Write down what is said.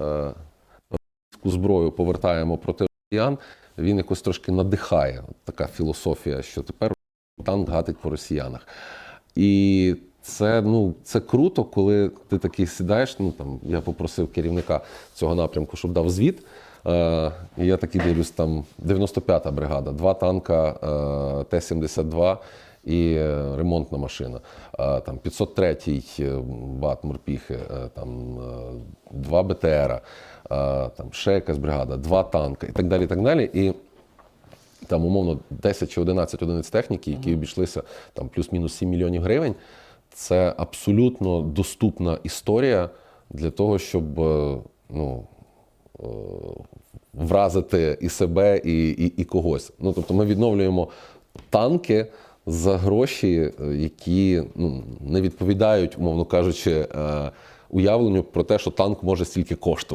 е, російську зброю повертаємо проти росіян, він якось трошки надихає. Така філософія, що тепер танк гатить по росіянах. І це, ну, це круто, коли ти такий сідаєш. Ну, там, я попросив керівника цього напрямку, щоб дав звіт. Е, я такий дивлюсь, там 95-та бригада, два танка е, Т-72 і е, ремонтна машина. Е, там 503-й е, БАТ Морпіхи, е, там е, два БТРа, е, там ще якась бригада, два танка і так далі. І так далі. І там умовно 10 чи 11 одиниць техніки, які обійшлися там плюс-мінус 7 мільйонів гривень. Це абсолютно доступна історія для того, щоб е, ну, е, вразити і себе, і, і, і когось. Ну, тобто ми відновлюємо танки за гроші, які ну, не відповідають, умовно кажучи, уявленню про те, що танк може стільки коштувати.